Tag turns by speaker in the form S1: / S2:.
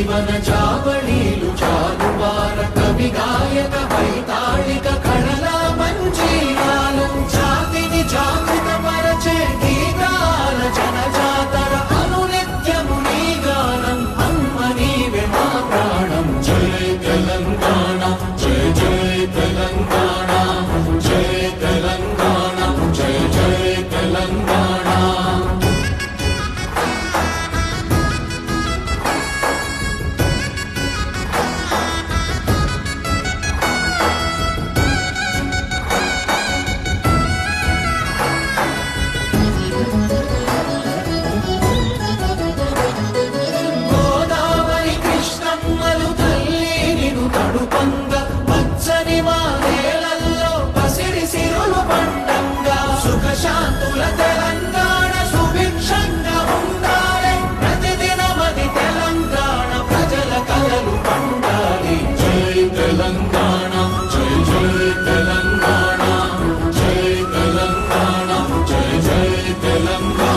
S1: ಜೀವನ ಜಾ dalam roh.